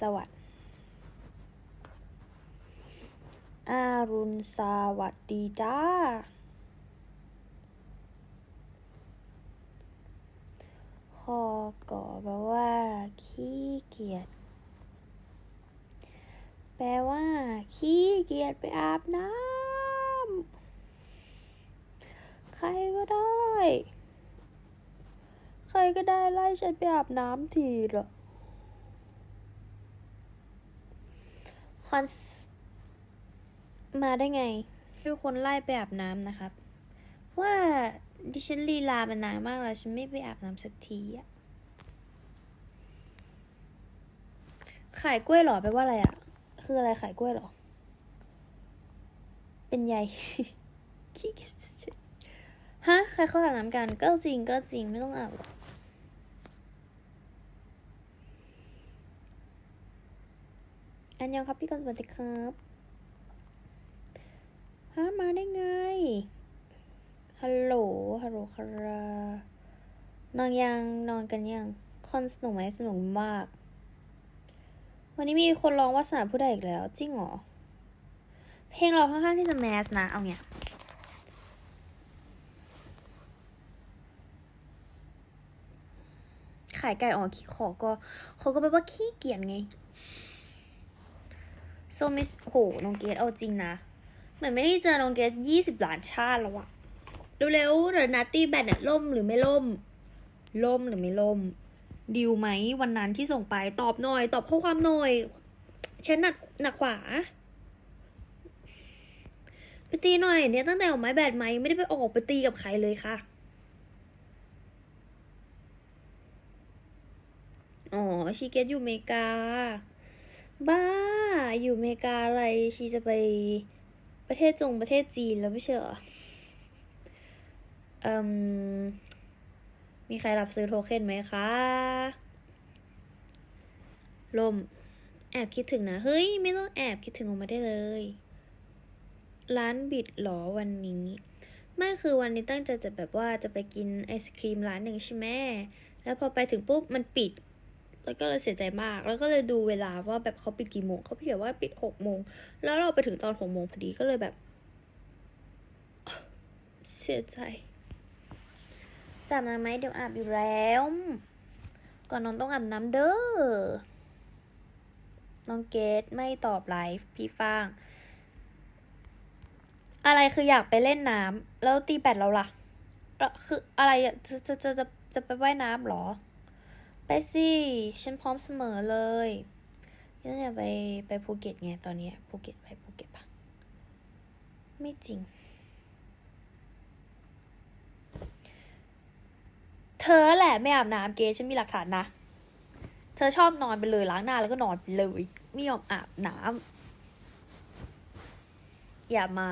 สวัสดิ์อารุณสวัสดีจ้า คอก่อแปลว่า ขี้เกียจ แปลว่า ขี้เกียจไปอาบน้ำ ใครก็ได้ ใครก็ได้ไล่ฉันไปอาบน้ำทีละ คอนมาได้ไง ทุกคนไล่ไปอาบน้ำนะครับ ว่าดิฉันลีลามานนานมากแล้ว ฉันไม่ไปอาบน้ำสักทีอะขายกล้วยหรอแปลว่าอะไรอะคืออะไรขายกล้วยหรอ เป็นใยขี้เกียจฮะ ใครเข้าอาบน้ำกัน ก็จริงก็จริงไม่ต้องอาบหรอก อันยังครับพี่กอนสวัสดีครับฮะมาได้ไง ฮัลโหล ฮัลโหลครับนอนยัง นอนกันยัง คอนสนุกไหมสนุกมาก วันนี้มีคนร้องวาสนาผู้ใดอีกแล้ว จริงหรอ เพลงเราค่อนข้างที่จะแมสนะ เอาเนี่ยขายไก่ออกขี้ขอก็เขาก็แปลว่าขี้เกียจไง โซมิสโหน้องเกดเอาจริงนะ เหมือนไม่ได้เจอน้องเกดยี่สิบล้านชาติแล้วอะดูเร็วๆเดี๋ยวนัตตี้แบทเนี่ยล่มหรือไม่ล่ม ล่มหรือไม่ล่ม ดิวไหมวันนั้นที่ส่งไปตอบหน่อย ตอบข้อความหน่อยเช่นหนักหนักขวาไปตีหน่อย เนี่ยตั้งแต่ออกไม้แบดไหมไม่ได้ไปออกไปตีกับใครเลยค่ะอ๋อชีเกตอยู่เมกา บ้า อยู่อเมริกาอะไรชีจะไปประเทศจงประเทศจีนแล้วไม่ใช่เหรออืมมีใครรับซื้อโทเค็นไหมคะ ลม แอบคิดถึงนะ เฮ้ย ไม่ต้องแอบคิดถึงออกมาได้เลย ร้านบิดหรอวันนี้ ไม่คือวันนี้ตั้งใจจะแบบว่าจะไปกินไอศครีมร้านหนึ่งใช่ไหมแล้วพอไปถึงปุ๊บมันปิด แล้วก็เลยเสียใจมาก แล้วก็เลยดูเวลาว่าแบบเขาปิดกี่โมงเขาเขียนว่าปิดหกโมง แล้วเราไปถึงตอนหกโมงพอดีก็เลยแบบ เสียใจจับน้ไหมเดี๋ยวอาบอยู่แล้ว ก่อนนอนต้องอาบน้ำเด้อ น้องเกดไม่ตอบไลฟ์พี่ฟาง อะไรคืออยากไปเล่นน้ำแล้วตีแบดเราล่ะ คืออะไรจะจะจะจะจะไปว่ายน้ำเหรอ ไปสิ ฉันพร้อมเสมอเลยยังจะไปไปภูเก็ตไงตอนนี้ภูเก็ตไปภูเก็ตปะไม่จริง เธอแหละไม่อาบน้ำเกฉันมีหลักฐานนะ เธอชอบนอนไปเลยล้างหน้าแล้วก็นอนไปเลย ไม่ยอมอาบน้ำอย่ามา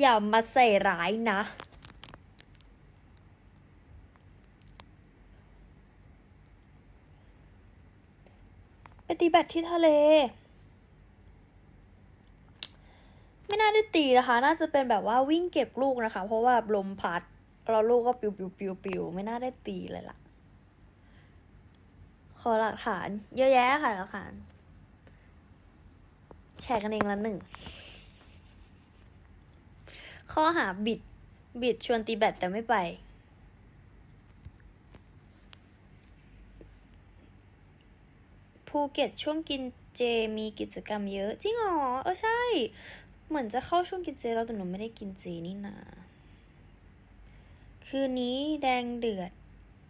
อย่ามาใส่ร้ายนะ ไปตีแบดที่ทะเล ไม่น่าได้ตีนะคะ น่าจะเป็นแบบว่าวิ่งเก็บลูกนะคะ เพราะว่าลมพัดแล้วลูกก็ปิวปิวปิวปิวไม่น่าได้ตีเลยล่ะ ขอหลักฐาน เยอะแยะค่ะหลักฐานแชร์กันเองละหนึ่ง ข้อหาบิด บิดชวนตีแบดแต่ไม่ไป ภูเก็ตช่วงกินเจมีกิจกรรมเยอะจริงเหรอเออใช่ เหมือนจะเข้าช่วงกินเจแล้วแต่หนูไม่ได้กินเจนี่นาคืนนี้แดงเดือด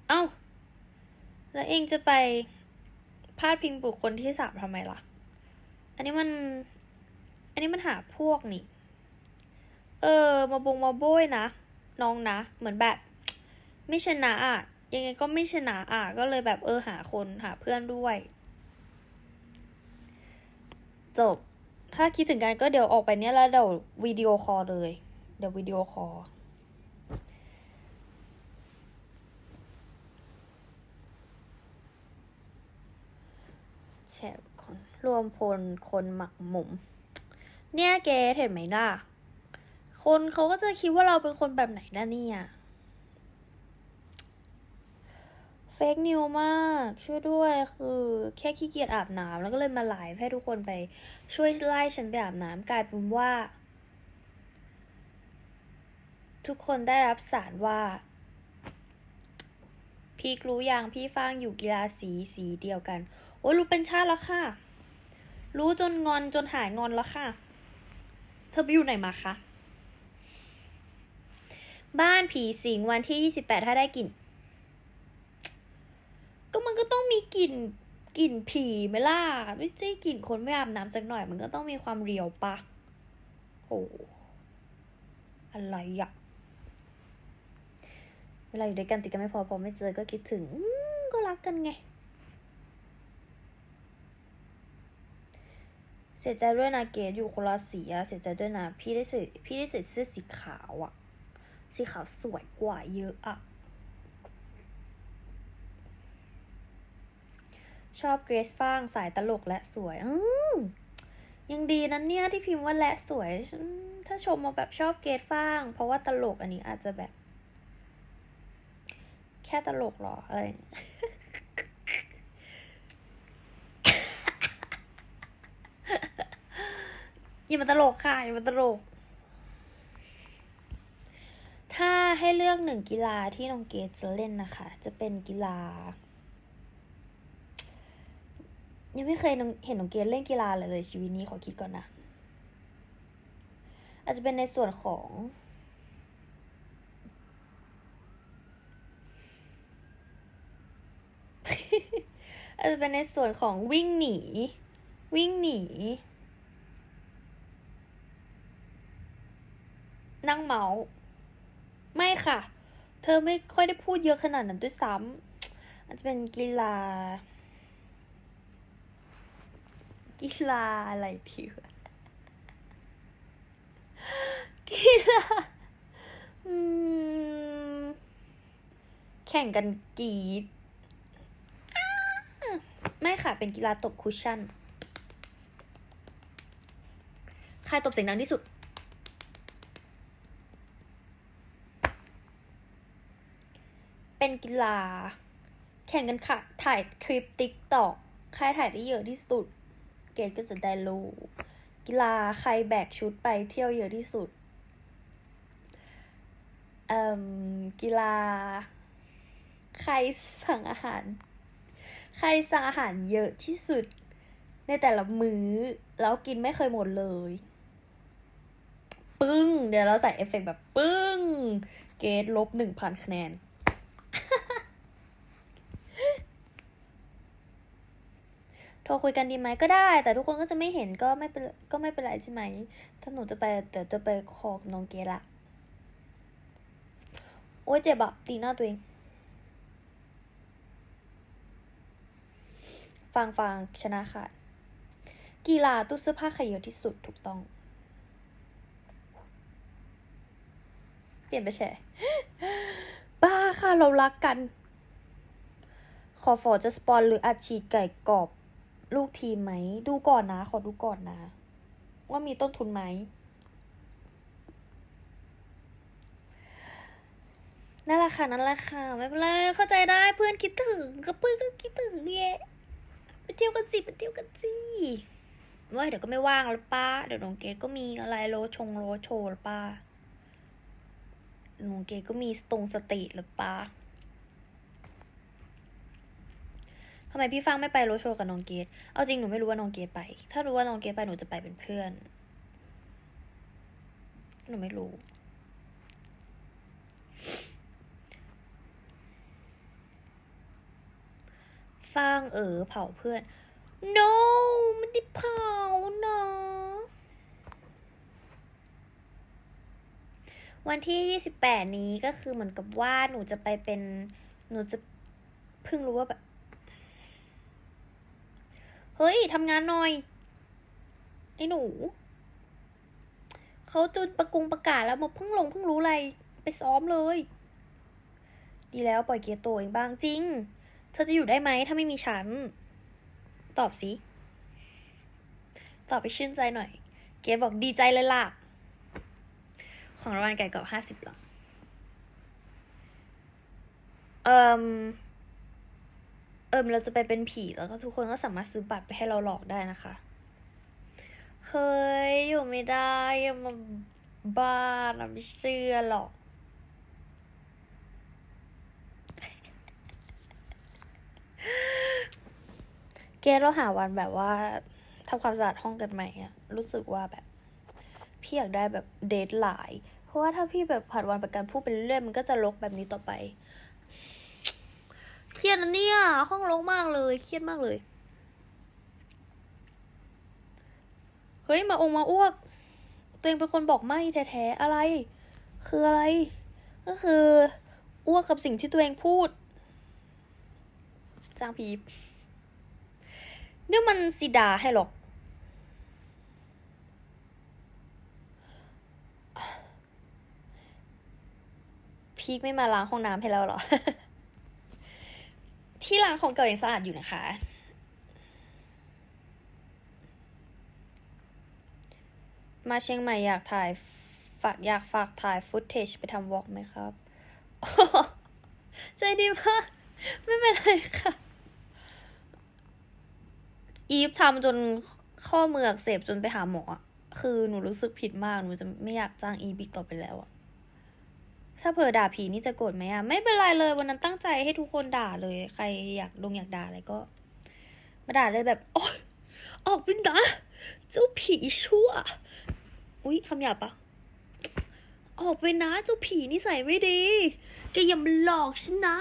เอ้า แล้วเองจะไปพาดพิงบุคคลที่สามทำไมล่ะ อันนี้มัน อันนี้มันหาพวกนี่ เออ มาบงมาโบยนะ น้องนะ เหมือนแบบ ไม่ชนะอะ ยังไงก็ไม่ชนะอะ ก็เลยแบบเออหาคนหาเพื่อนด้วย จบ ถ้าคิดถึงกันก็เดี๋ยวออกไปเนี้ยแล้วเดี๋ยววิดีโอคอลเลย เดี๋ยววิดีโอคอลแชร์คนรวมพลคนหมักหมม เนี่ยเกเห็นไหมล่ะ คนเขาก็จะคิดว่าเราเป็นคนแบบไหนนะเนี่ย เฟกนิวมากช่วยด้วยคือแค่ขี้เกียจอาบน้ำแล้วก็เลยมาไลฟ์ให้ทุกคนไปช่วยไล่ฉันไปอาบน้ำกลายเป็นว่า ทุกคนได้รับสารว่า พี่รู้ยังพี่ฟางอยู่กีฬาสีสีเดียวกัน โอ้รู้เป็นชาติแล้วค่ะ รู้จนงอนจนหายงอนแล้วค่ะ เธอไปอยู่ไหนมาคะ บ้านผีสิงวันที่ยี่สิบแปดถ้าได้กลิ่น ก็มันก็ต้องมีกลิ่นกลิ่นผีไหมล่ะไม่ใช่กลิ่นคนไม่อาบน้ำสักหน่อย มันก็ต้องมีความเรียวปะโอ้อะไรอะเวลาอยู่ด้วยกันติดกันไม่พอพอไม่เจอก็คิดถึงก็รักกันไง เสียใจด้วยนะเกดอยู่คนละสีอะเสียใจด้วยนะพี่ได้ใส่พี่ได้ใส่เสื้อสีขาวอะสีขาวสวยกว่าเยอะอะ ชอบเกรซฟ้างสายตลกและสวยอยังดีนั้นเนี่ยที่พิมพ์ว่าและสวย ถ้าชมมาแบบชอบเกรซฟ้าง เพราะว่าตลกอันนี้อาจจะแบบ แค่ตลกหรออะไรอย่างเงี้ยอย่ามาตลกค่ะอย่ามาตลก ถ้าให้เลือกหนึ่งกีฬาที่น้องเกดจะเล่นนะคะ จะเป็นกีฬา ยังไม่เคยเห็นน้องเกดเล่นกีฬาเลยเลยชีวิตนี้ขอคิดก่อนนะ อาจจะเป็นในส่วนของ อาจจะเป็นในส่วนของวิ่งหนี วิ่งหนี นั่งเมาส์ไม่ค่ะ เธอไม่ค่อยได้พูดเยอะขนาดนั้นด้วยซ้ำอาจจะเป็นกีฬา กีฬาอะไรดีวะกีฬาอืมแข่งกันกีดไม่ค่ะ เป็นกีฬาตบคุชชั่น ใครตบเสียงดังที่สุด เป็นกีฬา แข่งกันค่ะ ถ่ายคลิปติ๊กตอกใครถ่ายได้เยอะที่สุด กรดก็จะได้รูปกีฬาใครแบกชุดไปเที่ยวเยอะที่สุดเอ่มกีฬา ใครสั่งอาหาร ใครสั่งอาหารเยอะที่สุด ในแต่ละมื้อ แล้วกินไม่เคยหมดเลย ปึ้ง เดี๋ยวเราใส่เอฟเฟกแบบปึ้ง เกรดลบหนึ่งพันคะแนน โทรคุยกันดีไหมก็ได้ แต่ทุกคนก็จะไม่เห็นก็ไม่เป็นก็ไม่เป็นไรใช่ไหม ถ้าหนูจะไปเดี๋ยวจะไปคอกับน้องเกละโอ้ยเจ็บอะตีหน้าตัวเอง ฟังฟังชนะค่ะกีฬาตู้เสื้อผ้าใครเยอะที่สุดถูกต้อง เปลี่ยนไปแชร์บ้าค่ะเรารักกัน ขอฝอจะสปอนหรืออัดฉีดไก่กรอบ ลูกทีมไหม ดูก่อนนะ ขอดูก่อนนะ ว่ามีต้นทุนไหม นั่นแหละค่ะ นั่นแหละค่ะ ไม่เป็นไร เข้าใจได้ เพื่อนคิดถึงก็เพื่อนก็คิดถึงเนี่ยไปเที่ยวกันสิไปเที่ยวกันสิว่าเดี๋ยวก็ไม่ว่างแล้วป้า เดี๋ยวน้องเกดก็มีอะไรโลชงโลโชว์แล้วป้าน้องเกดก็มีตรงสตรีทแล้วป้า ทำไมพี่ฟังไม่ไปโรโชว์กับน้องเกดเอาจริงหนูไม่รู้ว่าน้องเกดไป ถ้ารู้ว่าน้องเกดไปหนูจะไปเป็นเพื่อน หนูไม่รู้ ฟางเออเผาเพื่อน no ไม่ได้เผานะวันที่ 28 นี้ก็คือเหมือนกับว่าหนูจะไปเป็น หนูจะเพิ่งรู้ว่าแบบ เฮ้ยทำงานหน่อย ไอ้หนู เขาจุดประกุงประกาศแล้วมาเพิ่งลงเพิ่งรู้อะไร ไปซ้อมเลย ดีแล้วปล่อยเกียร์ตัวเองบ้างจริง เธอจะอยู่ได้ไหมถ้าไม่มีฉัน ตอบสิ ตอบไปชื่นใจหน่อย เกียร์บอกดีใจเลยล่ะ ของรางวัลไก่กรอบห้าสิบหรอเอ่ม เอิมเราจะไปเป็นผีแล้วก็ทุกคนก็สามารถซื้อบัตรไปให้เราหลอกได้นะคะ เฮ้ย อยู่ไม่ได้อย่ามาบ้านะไม่เชื่อหรอกเกเราหาวันแบบว่าทำความสะอาดห้องกันใหม่อะรู้สึกว่าแบบ พี่อยากได้แบบเดทไลน์เพราะว่าถ้าพี่แบบผัดวันประกันพูดเป็นเรื่อยมันก็จะลกแบบนี้ต่อไป เครียดนะเนี่ย ห้องรกมากเลย เครียดมากเลย เฮ้ย มาองมาอ้วก ตัวเองเป็นคนบอกไม่แท้ๆ อะไร คืออะไร ก็คืออ้วกกับสิ่งที่ตัวเองพูด จ้างพีเดี๋ยมันสิดาให้หรอก พีกไม่มาล้างห้องน้ำให้แล้วหรอ ที่ล้างของเก่ายังสะอาดอยู่นะคะ มาเชียงใหม่อยากถ่ายฝากอยากฝากถ่ายฟุตเทจไปทำวอล์กไหมครับใจดีมากไม่เป็นไรค่ะ อีฟทำจนข้อมืออักเสบจนไปหาหมอ คือหนูรู้สึกผิดมาก หนูจะไม่อยากจ้างอีบิกต่อไปแล้วอะ ถ้าเผื่อด่าผีนี่จะโกรธไหมอะไม่เป็นไรเลยวันนั้นตั้งใจให้ทุกคนด่าเลย ใครอยากลงอยากด่าอะไรก็ มาด่าเลยแบบโอ๊ยออกไปนะเจ้าผีชั่ว อุ๊ยคำหยาบปะออกไปนะเจ้าผีนิสัยไม่ดีแกอย่ามาหลอกฉันนะ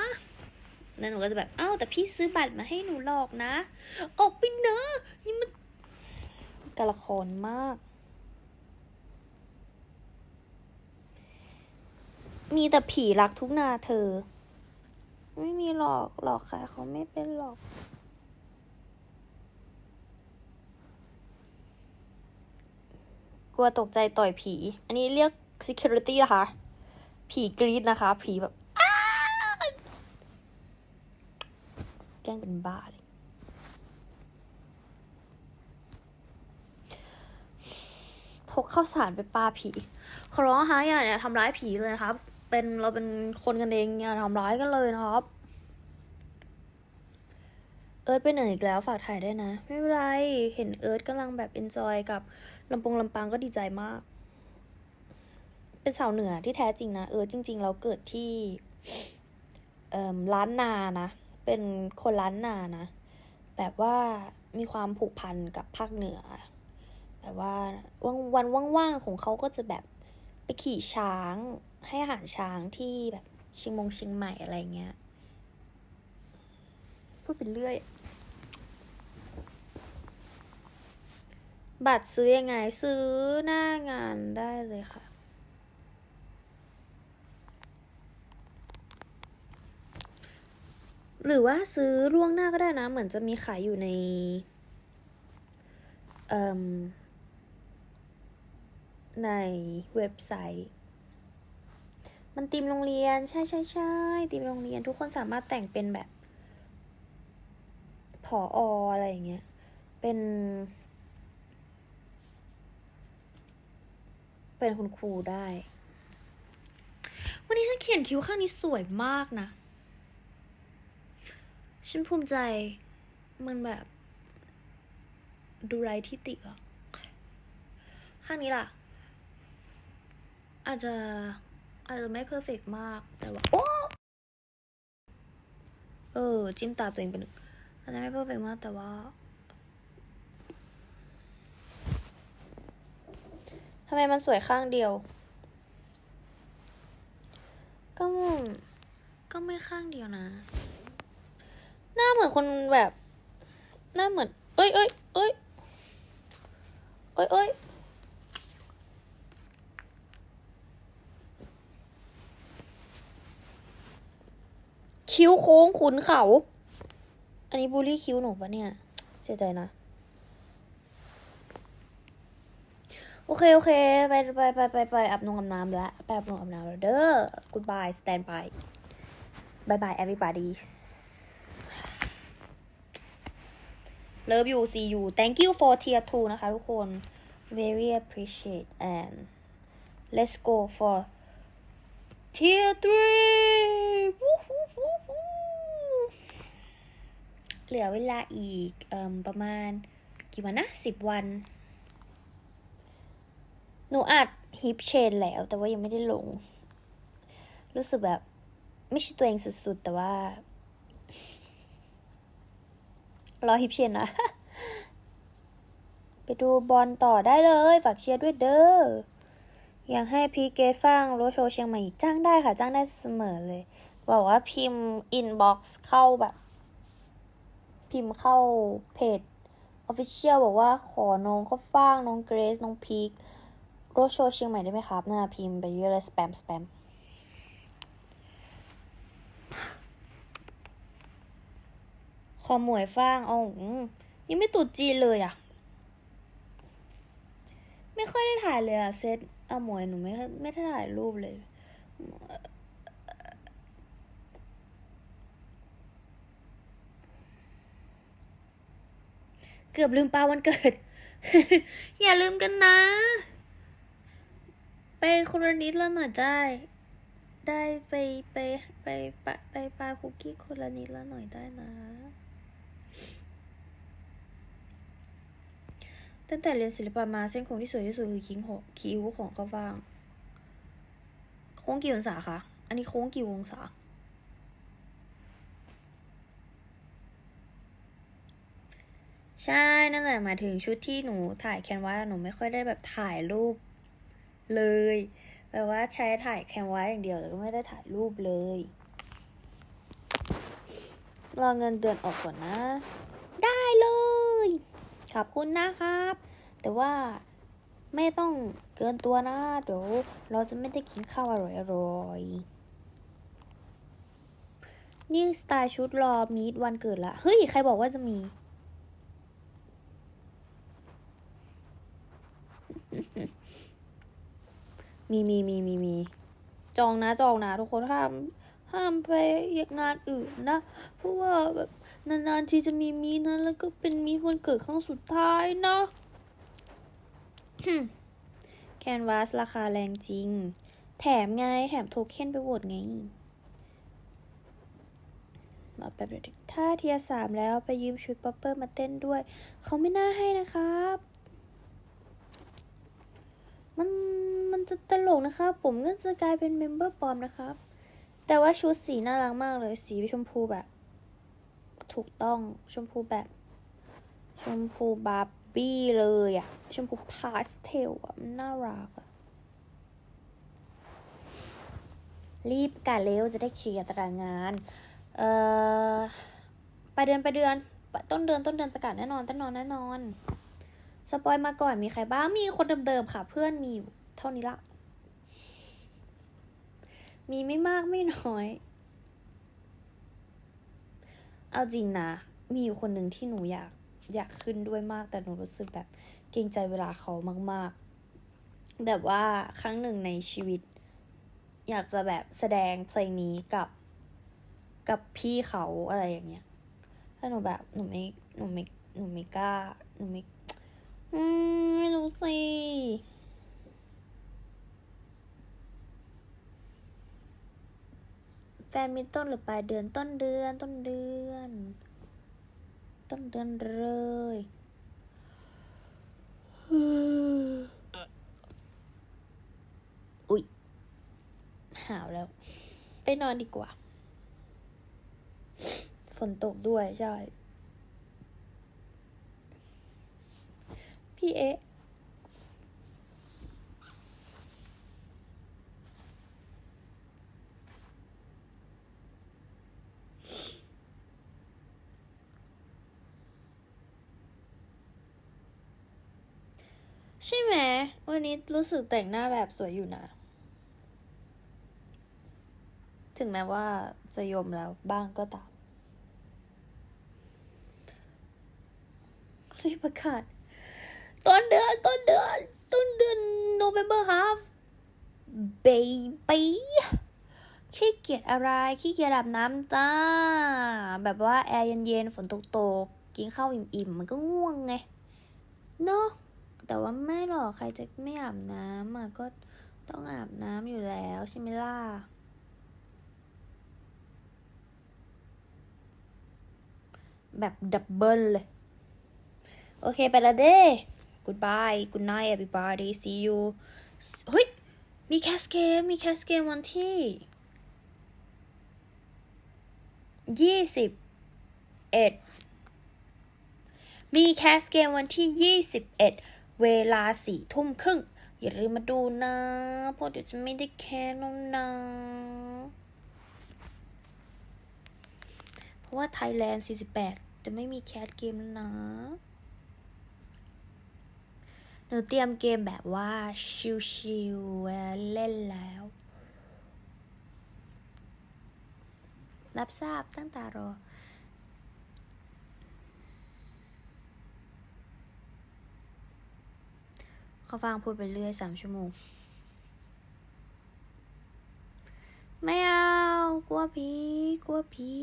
แล้วหนูก็จะแบบอ้าวแต่พี่ซื้อบัตรมาให้หนูหลอกนะ ออกไปนะนี่มันกละครมาก มีแต่ผีรักทุกนาเธอ ไม่มีหลอกหลอกใครเขาไม่เป็นหรอกกลัวตกใจต่อยผี อันนี้เรียก security นะคะ ผีกรีดนะคะ ผีแบบแกล้งเป็นบ้าเลยพกข้าวสารไปปาผีขอร้องนะคะอย่าเนี่ยทำร้ายผีเลยนะครับ เป็นเราเป็นคนกันเองอย่าทำร้ายกันเลยนะครับ เอิร์ธไปเหนืออีกแล้วฝากถ่ายได้นะ ไม่เป็นไร เห็นเอิร์ธกำลังแบบเอนจอยกับลำปงลำปางก็ดีใจมาก เป็นสาวเหนือที่แท้จริงนะ เอิร์ธจริง ๆ เราเกิดที่เอ่อล้านนานะ เป็นคนล้านนานะ แบบว่ามีความผูกพันกับภาคเหนือ แบบว่าวันว่างๆของเขาก็จะแบบไปขี่ช้าง ให้อาหารช้างที่แบบชียงมงชียงใหม่อะไรเงี้ยพูดไปเรื่อย บัตรซื้อยังไงซื้อหน้างานได้เลยค่ะ หรือว่าซื้อล่วงหน้าก็ได้นะ เหมือนจะมีขายอยู่ในในเว็บไซต์ มันตีมโรงเรียน ใช่ใช่ใช่ตีมโรงเรียน ทุกคนสามารถแต่งเป็นแบบผอออะไรอย่างเงี้ย เป็น เป็นคุณครูได้ วันนี้ฉันเขียนคิ้วข้างนี้สวยมากนะ ฉันภูมิใจ มันแบบ ดูไรที่ติอะข้างนี้ล่ะ อาจจะ อาจจะไม่เพอร์เฟกมาก แต่ว่า โอ้เออ จิ้มตาตัวเองไปหนึ่งอาจจะไม่เพอร์เฟกมาก แต่ว่าทำไมมันสวยข้างเดียว ก็ก็ไม่ข้างเดียวนะ หน้าเหมือนคนแบบ หน้าเหมือน เอ้ยเอ้ยเอ้ยเอ้ยเอ้ย คิ้วโค้งขุนเขา อันนี้บูลลี่คิ้วหนูปะเนี่ย เสียใจนะ โอเค โอเค ไปไปไปไปไปอาบนงอาบน้ำแล้วไปอาบนงอาบน้ำแล้วเด้อ goodbye stand by bye bye everybody love you see you thank you for tier 2 นะคะทุกคน very appreciate and let's go for tier 3 เหลือเวลาอีกอประมาณกี่วันนะสิบวัน หนูอัดฮิปเชนแล้ว แต่ว่ายังไม่ได้ลง รู้สึกแบบ ไม่ใช่ตัวเองสุดๆ แต่ว่า รอฮิปเชนนะ ไปดูบอลต่อได้เลย ฝากเชียร์ด้วยเด้ออยากให้พีเกฟังโรโชเชียงใหม่อีกจ้างได้ค่ะ จ้างได้เสมอเลย บอกว่าพิมพ์อินบ็อกซ์เข้าแบบ พิมพ์เข้าเพจ Official บอกว่าขอน้องข้าวฟ่าง น้องเกรซน้องพีคโรถโชว์เชียงใหม่ได้ไหมครับน่าพิมพ์ไปเยอะเลยสแปมสแปมขอหมวยฟางอ๋ออืมยังไม่ตุดจีนเลยอะไม่ค่อยได้ถ่ายเลยอะเซตเอาหมวยหนูไม่ไม่ได้ถ่ายรูปเลย เกือบลืมปาวันเกิด อย่าลืมกันนะ ไปคนละนิดละหน่อยได้ ได้ไปไปไปไปไปปาคุกกี้คนละนิดละหน่อยได้นะตั้งแต่เรียนศิลปะมาเส้นโค้งที่สวยที่สุดคือคิ้งหกคิ้วของข้าวฟ่าง โค้งกี่องศาคะ อันนี้โค้งกี่องศา ใช่นั่นแหละหมายถึงชุดที่หนูถ่ายแคนวาสหนูไม่ค่อยได้แบบถ่ายรูปเลยแปลว่าใช้ถ่ายแคนวาสอย่างเดียวแต่ก็ไม่ได้ถ่ายรูปเลยรอเงินเดือนออกก่อนนะ ได้เลย ขอบคุณนะครับ แต่ว่าไม่ต้องเกินตัวนะเดี๋ยวเราจะไม่ได้กินข้าวอร่อยๆนี่สไตล์ชุดรอมีดวันเกิดละ เฮ้ย ใครบอกว่าจะมี มีมีมีมีมี จองนะจองนะทุกคนห้ามห้ามไปงานอื่นนะ เพราะว่าแบบนานๆที่จะมีมีนะแล้วก็เป็นมีวันเกิดครั้งสุดท้ายนะแคนวาสราคาแรงจริง แถมไง แถมโทเค็นไปโหวตไง มาแบบเดียวถ้าเทียร์สามแล้วไปยืมชุดป๊อปเปอร์มาเต้นด้วย เขาไม่น่าให้นะครับ มันมันจะตลกนะครับ ผมก็จะกลายเป็นเมมเบอร์ปลอมนะครับ แต่ว่าชุดสีน่ารักมากเลย สีชมพูแบบ ถูกต้องชมพูแบบ ชมพูบาร์บี้เลยอะชมพูพาสเทลอะมันน่ารักอะรีบกันเร็วจะได้เคลียร์ตารางงาน เอ่อไปลายเดือนไปลายเดือน ต้นเดือนต้นเดือนประกาศแน่นอนแน่นอนแน่นอน สปอยมาก่อนมีใครบ้าง มีคนเดิมๆค่ะ เพื่อนมีอยู่เท่านี้ละ มีไม่มากไม่น้อย เอาจริงนะ มีอยู่คนหนึ่งที่หนูอยากอยากขึ้นด้วยมาก แต่หนูรู้สึกแบบเกรงใจเวลาเขามาก ๆ แบบว่าครั้งหนึ่งในชีวิต อยากจะแบบแสดงเพลงนี้กับกับพี่เขาอะไรอย่างเงี้ยถ้าหนูแบบหนูไม่หนูไม่หนูไม่กล้าหนูไม่ อืม ไม่รู้สิ แฟนมีต้นหรือปลายเดือนต้นเดือนต้นเดือน ต้นเดือนเลยอุ๊ย หาวแล้ว ไปนอนดีกว่า ฝนตกด้วยใช่ พี่เอ๊ะใช่ไหม วันนี้รู้สึกแต่งหน้าแบบสวยอยู่นะ ถึงแม้ว่าจะยมแล้วบ้างก็ตามรีบประกาศ ต้นเดือนต้นเดือนต้นเดือน November half baby ขี้เกียจอะไรขี้เกียจอาบน้ำจ้า แบบว่าแอร์เย็นๆฝนตกๆกินข้าวอิ่มๆมันก็ง่วงไงเนาะแต่ว่าไม่หรอกใครจะไม่อาบน้ำอะก็ต้องอาบน้ำอยู่แล้วใช่ไหมล่ะแบบดับเบิลเลย โอเคไปละเด้ goodbye good night everybody see you เฮ้ย มีแคสเกม มีแคสเกมวันที่ยี่สิบเอ็ดมีแคสเกมวันที่ยี่สิบเอ็ดเวลาสี่ทุ่มครึ่ง อย่าลืมมาดูนะเพราะเดี๋ยวจะไม่ได้แคสแล้วนะเพราะว่าไทยแลนด์48 จะไม่มีแคสเกมแล้วนะ หนูเตรียมเกมแบบว่า ชิวๆเล่นแล้ว รับทราบตั้งแต่รอเขาฟังพูดไปเรื่อยสามชั่วโมง ไม่เอา กลัวผี กลัวผี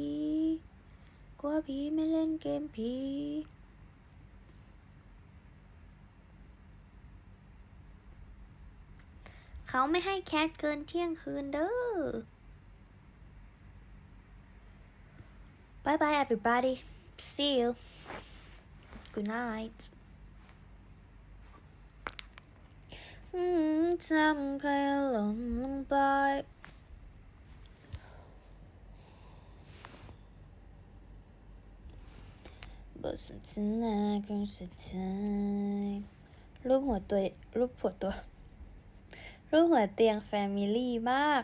กลัวผีไม่เล่นเกมผี เขาไม่ให้แคทเกินเที่ยงคืนเด้อ Bye bye everybody see you good night จำใครหลงลงไปบทสนทนาครั้งสุดท้ายรูปหัวตัวรูปหัวตัว รูปหัวเตียงแฟมิลี่มาก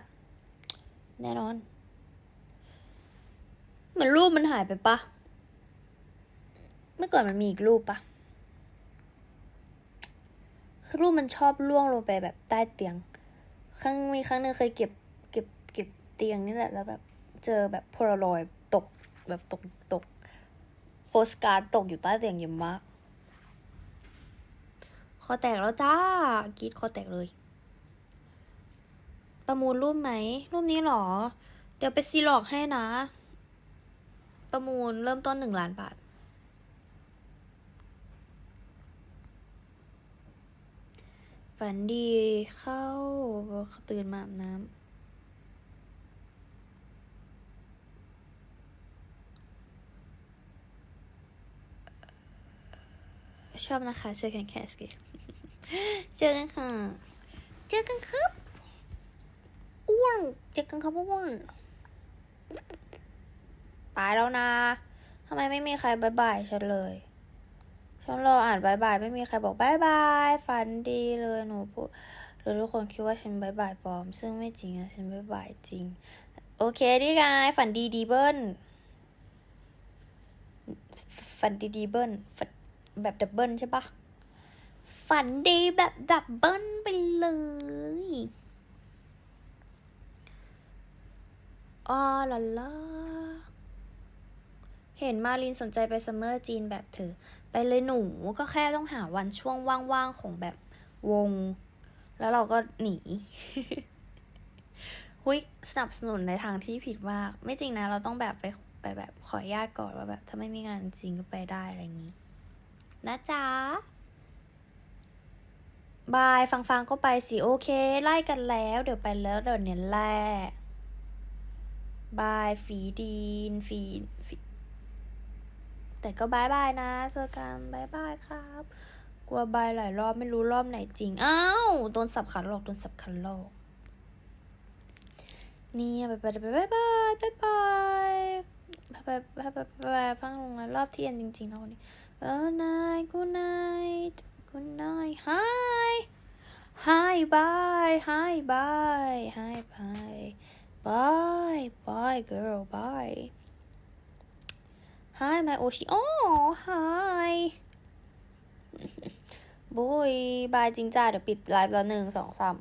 แน่นอน เหมือนรูปมันหายไปปะ เมื่อก่อนมันมีอีกรูปปะคือรูปมันชอบล่วงลงไปแบบใต้เตียง ครั้งมีครั้งหนึ่งเคยเก็บเก็บเก็บเตียงนี่แหละแล้วแบบ เจอแบบโพลารอยด์ตกแบบตกตกโปสการ์ดตกอยู่ใต้เตียงเยอะมากคอแตกแล้วจ้ากีดคอแตกเลย ประมูลรูปไหม รูปนี้หรอ เดี๋ยวไปซีหลอกให้นะ ประมูลเริ่มต้นหนึ่งล้านบาท ฝันดีเข้าตื่นมาอาบน้ำชอบนะคะเจอกันแคสเกมเจอกันค่ะ เจอกันครับ อ้วนเจอกันครับอ้วนไปแล้วนะทำไมไม่มีใครบายบายฉันเลยฉันรออ่านบายบายไม่มีใครบอกบายบายฝันดีเลยหนูพูดหรือทุกคนคิดว่าฉันบายบายปลอม ซึ่งไม่จริงอะฉันบายบายจริง โอเคดีไงฝันดีดีเบิ้ลฝันดีดีเบิ้ลฝันแบบดับเบิ้ลใช่ปะฝันดีแบบดับเบิ้ลไปเลย อ๋อลาลาเห็นมารินสนใจไปซัมเมอร์จีนแบบเธอ ไปเลยหนูก็แค่ต้องหาวันช่วงว่างๆของแบบวง แล้วเราก็หนีหุยสนับสนุนในทางที่ผิดมาก ไม่จริงนะ เราต้องแบบไปไปแบบขออนุญาตก่อนว่าแบบถ้าไม่มีงานจริงก็ไปได้อะไรอย่างนี้ นะจ๊ะบาย ฟังๆก็ไปสิ โอเค ไล่กันแล้ว เดี๋ยวไปแล้ว เดี๋ยวเนี้แหละ บายฝีดีนฝีฝีแต่ก็บายบายนะเจอกันบายบายครับ กลัวบายหลายรอบไม่รู้รอบไหนจริง อ้าวโดนสับขาหลอกโดนสับขาหลอกเนี่ยบายบายบายบายบายบายบายบายบายบายบายบายฟังลงนะรอบเที่ยงจริงๆนะวันนี้ Good night, good night, good night. Hi, hi, bye, hi, bye, hi, bye, bye, bye, girl, bye. Hi, my Oshi. Oh, hi. บุยบายจริงจ้าเดี๋ยวปิดไลฟ์แล้วหนึ่งสองสาม